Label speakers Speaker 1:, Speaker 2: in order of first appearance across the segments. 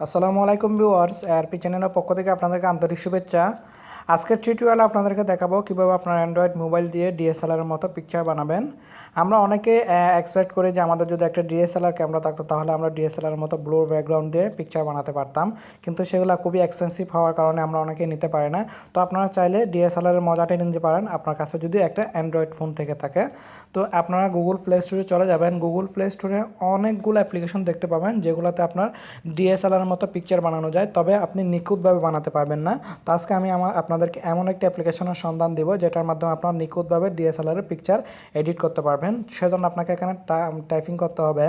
Speaker 1: আসসালামু আলাইকুম viewers ARP চ্যানেলের পক্ষ থেকে আপনাদেরকে আন্তরিক শুভেচ্ছা। আজকের টিউটোরিয়ালে আপনাদেরকে দেখাবো কীভাবে আপনার অ্যান্ড্রয়েড মোবাইল দিয়ে ডিএসএলআর মতো পিকচার বানাবেন। আমরা অনেকে এক্সপেক্ট করি যে আমাদের যদি একটা ডিএসএলআর ক্যামেরা থাকতো, তাহলে আমরা ডিএসএলআর মতো ব্লুর ব্যাকগ্রাউন্ড দিয়ে পিকচার বানাতে পারতাম। কিন্তু সেগুলো খুবই এক্সপেন্সিভ হওয়ার কারণে আমরা অনেকে নিতে পারি না। তো আপনারা চাইলে ডিএসএলআরের মজাটাই নিতে পারেন। আপনার কাছে যদি একটা অ্যান্ড্রয়েড ফোন থেকে থাকে তো আপনারা গুগল প্লে স্টোরে চলে যাবেন। গুগল প্লে স্টোরে অনেকগুলো অ্যাপ্লিকেশন দেখতে পাবেন, যেগুলোতে আপনার ডিএসএলআর মতো পিকচার বানানো যায়। তবে আপনি নিখুঁতভাবে বানাতে পারবেন না। তো আজকে আমি আমার আপনাদেরকে এমন একটি অ্যাপ্লিকেশনের সন্ধান দিব, যেটার মাধ্যমে আপনারা নিখুঁতভাবে ডিএসএলআরের পিকচার এডিট করতে পারবেন। সেজন্য আপনাকে এখানে টাইপিং করতে হবে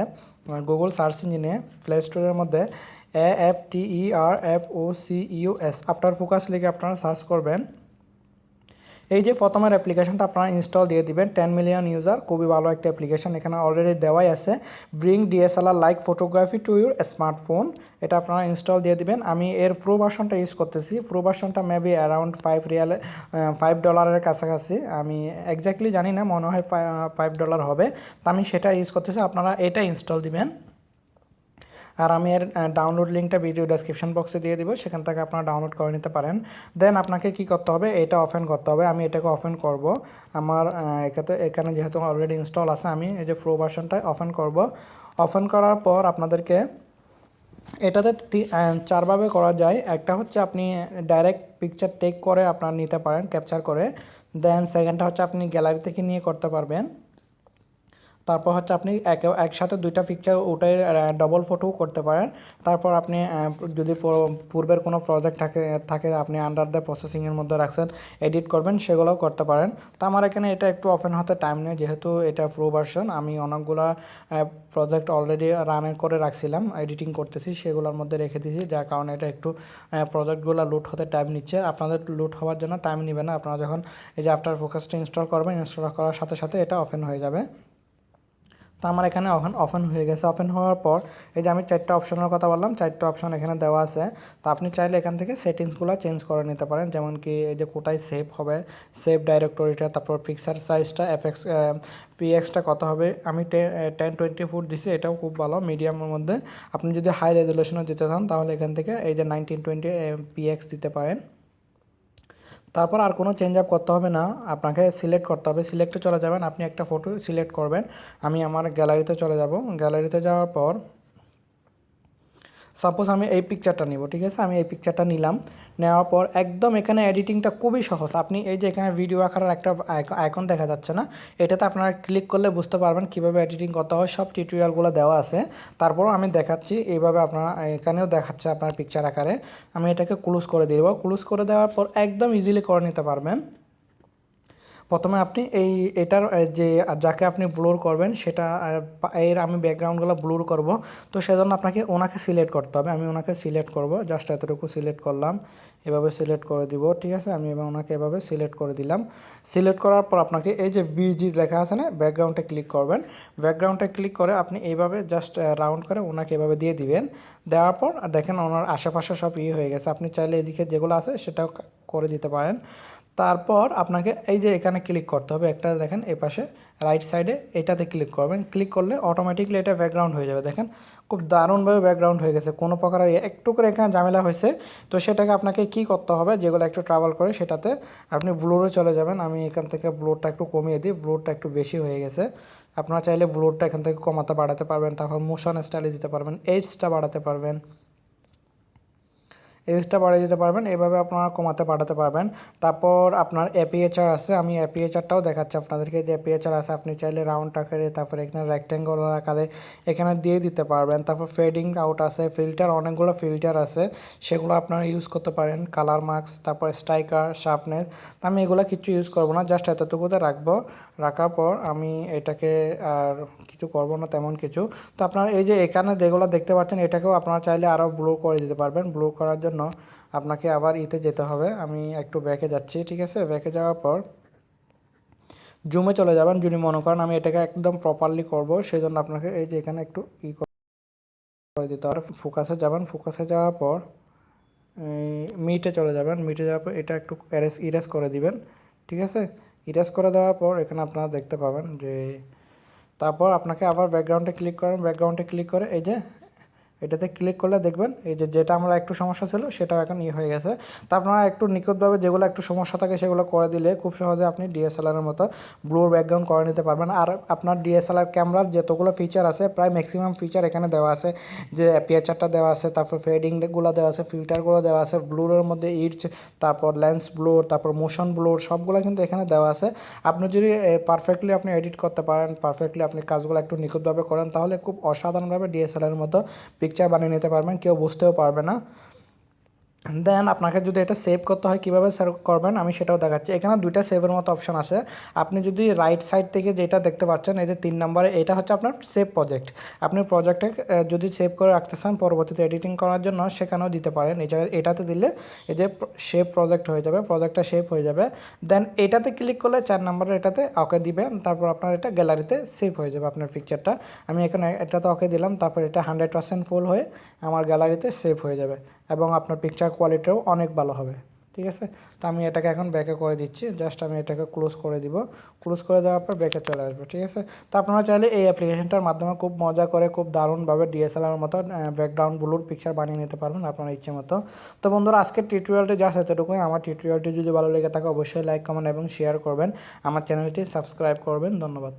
Speaker 1: গুগল সার্চ ইঞ্জিনে প্লে স্টোরের মধ্যে A F T E R F O C U S after focus লিখে আপনারা সার্চ করবেন। এই যে প্রথমের অ্যাপ্লিকেশনটা আপনারা ইনস্টল দিয়ে দিবেন টেন মিলিয়ন ইউজার খুবই ভালো একটা অ্যাপ্লিকেশন এখানে অলরেডি দেওয়াই আছে। Bring DSLR like photography to your smartphone এটা আপনারা ইনস্টল দিয়ে দিবেন। আমি এর প্রো ভার্সনটা ইউজ করতেছি। প্রো ভার্সনটা মেবি অ্যারাউন্ড ফাইভ রিয়ালে ফাইভ ডলারের কাছাকাছি। আমি এক্স্যাক্টলি জানি না, মনে হয় ফাইভ ডলার হবে। তো আমি সেটা ইউজ করতেছি। আপনারা এটা ইনস্টল দিবেন। আর আমি এর ডাউনলোড লিঙ্কটা ভিডিও ডেসক্রিপশন বক্সে দিয়ে দিব, সেখান থেকে আপনারা ডাউনলোড করে নিতে পারেন। দেন আপনাকে কি করতে হবে, এটা অফেন করতে হবে। আমি এটাকে অফেন করব। আমার এখানে এখানে যেহেতু অলরেডি ইনস্টল আছে, আমি এই যে প্রো ভার্সনটা অফেন করব। অফেন করার পর আপনাদেরকে এটাতে চারভাবে করা যায়। একটা হচ্ছে আপনি ডাইরেক্ট পিকচার টেক করে আপনার নিতে পারেন ক্যাপচার করে। দেন সেকেন্ডটা হচ্ছে আপনি গ্যালারি থেকে নিয়ে করতে পারবেন। তারপর হচ্ছে আপনি এক, একসাথে দুইটা পিকচার ওটাই ডবল ফটোও করতে পারেন। তারপর আপনি যদি পূর্বের কোনো প্রজেক্ট থাকে থাকে, আপনি আন্ডার দ্য প্রসেসিংয়ের মধ্যে রাখছেন এডিট করবেন, সেগুলোও করতে পারেন। তো আমার এখানে এটা একটু ওপেন হতে টাইম নেই, যেহেতু এটা প্রো ভার্সন আমি অনেকগুলো প্রজেক্ট অলরেডি রানের করে রাখছিলাম এডিটিং করতেছি, সেগুলোর মধ্যে রেখে দিয়েছি, যার কারণে এটা একটু প্রজেক্টগুলো লুট হতে টাইম নিচ্ছে। আপনাদের লুট হওয়ার জন্য টাইম নেবে না, আপনারা যখন এই যে আফটার ফোকাসটা ইনস্টল করবেন ইনস্টল করার সাথে সাথে এটা ওপেন হয়ে যাবে। তো আমার এখানে অফেন অফেন হয়ে গেছে। ওপেন হওয়ার পর এই যে আমি চারটা অপশনের কথা বললাম, চারটা অপশন এখানে দেওয়া আছে। তো আপনি চাইলে এখান থেকে সেটিংসগুলো চেঞ্জ করে নিতে পারেন। যেমন কি এই যে কোটায় সেভ হবে সেভ ডাইরেক্টরিটা তারপর পিকচার সাইজটা এফেক্স পিএক্সটা কত হবে? আমি টেন টোয়েন্টি ফুট দিছি, এটাও খুব ভালো। মিডিয়ামের মধ্যে। আপনি যদি হাই রেজলিউশনে দিতে চান, তাহলে এখান থেকে এই যে নাইনটিন টোয়েন্টি পিএক্স দিতে পারেন। তারপর আর কোনো চেঞ্জ আপ করতে হবে না। আপনাকে সিলেক্ট করতে হবে। সিলেক্টে চলে যাবেন। আপনি একটা ফটো সিলেক্ট করবেন। আমি আমার গ্যালারিতে চলে যাব। গ্যালারিতে যাওয়ার পর সাপোজ আমি এই পিকচারটা নিব, ঠিক আছে? আমি এই পিকচারটা নিলাম। নেওয়ার পর একদম এখানে এডিটিংটা খুবই সহজ। আপনি এই যে এখানে ভিডিও আকারের একটা আইকন দেখা যাচ্ছে না? এটাতে আপনারা ক্লিক করলে বুঝতে পারবেন কীভাবে এডিটিং করতে হয়। সব টিউটোরিয়ালগুলো দেওয়া আছে। তারপরও আমি দেখাচ্ছি, এইভাবে আপনারা এখানেও দেখাচ্ছে আপনার পিকচার আকারে। আমি এটাকে ক্লোজ করে দেবো। ক্লোজ করে দেওয়ার পর একদম ইজিলি করে নিতে পারবেন। প্রথমে আপনি এই এটার যে, যাকে আপনি ব্লোর করবেন, সেটা এর আমি ব্যাকগ্রাউন্ডগুলো ব্লোর করব। তো সেজন্য আপনাকে ওনাকে সিলেক্ট করতে হবে। আমি ওনাকে সিলেক্ট করব। জাস্ট এতটুকু সিলেক্ট করলাম। এভাবে সিলেক্ট করে দিব, ঠিক আছে? আমি এবার ওনাকে এভাবে সিলেক্ট করে দিলাম। সিলেক্ট করার পর আপনাকে এই যে বিজি লেখা আছে না ব্যাকগ্রাউন্ডে ক্লিক করবেন। ব্যাকগ্রাউন্ডে ক্লিক করে আপনি এইভাবে জাস্ট রাউন্ড করে ওনাকে এভাবে দিয়ে দিবেন। দেওয়ার পর, দেখেন ওনার আশেপাশে সব ইয়ে হয়ে গেছে। আপনি চাইলে এদিকে যেগুলো আছে, সেটাও করে দিতে পারেন। তারপর আপনাকে এই যে এখানে ক্লিক করতে হবে, একটা দেখেন এই পাশে রাইট সাইডে এটাতে ক্লিক করবেন। ক্লিক করলে অটোমেটিকলি এটা ব্যাকগ্রাউন্ড হয়ে যাবে। দেখেন খুব দারুণভাবে ব্যাকগ্রাউন্ড হয়ে গেছে। কোনো প্রকার একটু করে এখানে ঝামেলা হয়েছে। তো সেটাকে আপনাকে কি করতে হবে? যেগুলো একটু ট্রাভেল করে সেটাতে আপনি ব্লোরে চলে যাবেন। আমি এখান থেকে ব্লোরটা একটু কমিয়ে দিই। ব্লোরটা একটু বেশি হয়ে গেছে। আপনারা চাইলে ব্লোরটা এখান থেকে কমাতে বাড়াতে পারবেন। তারপর মোশন স্টাইলে দিতে পারবেন। এইচটা বাড়াতে পারবেন। এজটা বাড়িয়ে দিতে পারবেন, এভাবে আপনারা কমাতে পাঠাতে পারবেন। তারপর আপনার এপিএচআর আছে, আমি এপিএচআরটাও দেখাচ্ছি আপনাদেরকে। যে এপিএচআর আছে, আপনি চাইলে রাউন্ড আকারে, তারপর এখানে রেক্ট্যাঙ্গল আকারে এখানে দিয়ে দিতে পারবেন। তারপর ফেডিং আউট আছে ফিল্টার অনেকগুলো ফিল্টার আছে, সেগুলো আপনারা ইউজ করতে পারেন। কালার মার্কস তারপর স্ট্রাইকার শার্পনেস আমি এগুলো কিছু ইউজ করব না জাস্ট এতটুকুতে রাখব। রাখার পর আমি এটাকে আর কিছু করব না, তেমন কিছু। তো আপনারা এই যে এখানে যেগুলো দেখতে পাচ্ছেন, এটাকেও আপনারা চাইলে আরও ব্লু করে দিতে পারবেন। ব্লু করার জন্য আপনাকে আবার ইতে যেতে হবে। আমি একটু ব্যাকে যাচ্ছি, ঠিক আছে? ব্যাকে যাওয়ার পর জুমে চলে যাবেন। যদি মনে করেন আমি এটাকে একদম প্রপারলি করব সেই জন্য আপনাকে এই যে এখানে একটু ই করে দিতে হবে। ফোকাসে যাবেন। ফোকাসে যাওয়ার পর মিটে চলে যাবেন। মিটে যাওয়ার পর এটা একটু এরেস ইরেস করে দিবেন, ঠিক আছে? ইরেস করে দেওয়ার পর এখানে আপনারা দেখতে পাবেন যে তারপর আপনাকে আবার ব্যাকগ্রাউন্ডে ক্লিক করেন। ব্যাকগ্রাউন্ডে ক্লিক করে এই যে এটাতে ক্লিক করলে দেখবেন, এই যে যেটা আমরা একটু সমস্যা ছিল, সেটাও এখন ইয়ে হয়ে গেছে। তা আপনারা একটু নিখুঁতভাবে যেগুলো একটু সমস্যা থাকে, সেগুলো করে দিলে খুব সহজে আপনি ডিএসএলআরের মতো ব্লুর ব্যাকগ্রাউন্ড করে নিতে পারবেন। আর আপনার ডিএসএলআর ক্যামেরার যতগুলো ফিচার আছে, প্রায় ম্যাক্সিমাম ফিচার এখানে দেওয়া আছে। যে পিএচারটা দেওয়া আছে, তারপর ফেডিংগুলো দেওয়া আছে ফিল্টারগুলো দেওয়া আছে ব্লুরের মধ্যে ইটস তারপর লেন্স ব্লোর তারপর মোশন ব্লোর সবগুলো কিন্তু এখানে দেওয়া আছে। আপনি যদি পারফেক্টলি আপনি এডিট করতে পারেন পারফেক্টলি আপনি কাজগুলো একটু নিখুঁতভাবে করেন, তাহলে খুব অসাধারণভাবে ডিএসএলআর মতো পিকচার বানিয়ে নিতে পারবেন কেউ বুঝতেও পারবে না। দেন আপনাকে যদি এটা সেভ করতে হয়, কীভাবে সেভ করবেন? আমি সেটাও দেখাচ্ছি। এখানে দুইটা সেভের মতো অপশন আছে। আপনি যদি রাইট সাইড থেকে যেটা দেখতে পাচ্ছেন, এই যে তিন নম্বরে, এটা হচ্ছে আপনার সেভ প্রজেক্ট আপনি প্রজেক্টে যদি সেভ করে রাখতে চান, পরবর্তীতে এডিটিং করার জন্য সেখানেও দিতে পারেন। এটা এটাতে দিলে এই যে সেভ প্রজেক্ট হয়ে যাবে প্রজেক্টটা সেভ হয়ে যাবে। দেন এটাতে ক্লিক করলে চার নম্বরের এটাতে ওকে দিবেন। তারপর আপনার এটা গ্যালারিতে সেভ হয়ে যাবে আপনার পিকচারটা আমি এখানে এটাতে ওকে দিলাম। তারপর এটা হান্ড্রেড পার্সেন্ট ফুল হয়ে আমার গ্যালারিতে সেভ হয়ে যাবে। এবং আপনার পিকচার কোয়ালিটিও অনেক ভালো হবে। ঠিক আছে? তো আমি এটাকে এখন ব্যাকে করে দিচ্ছি। জাস্ট আমি এটাকে ক্লোজ করে দিব। ক্লোজ করে দেওয়ার পর ব্যাকে চলে আসবে। ঠিক আছে? তো আপনারা চাইলে এই অ্যাপ্লিকেশনটার মাধ্যমে খুব মজা করে, খুব দারুণভাবে ডিএসএলআর মতো ব্যাকগ্রাউন্ড ব্লুর পিকচার বানিয়ে নিতে পারবেন আপনার ইচ্ছে মতো। তো বন্ধুরা, আজকের টিউটোরিয়ালটি জাস্ট এতটুকুই। আমার টিউটোরিয়ালটি যদি ভালো লেগে থাকে, অবশ্যই লাইক কমেন্ট এবং শেয়ার করবেন। আমার চ্যানেলটি সাবস্ক্রাইব করবেন। ধন্যবাদ।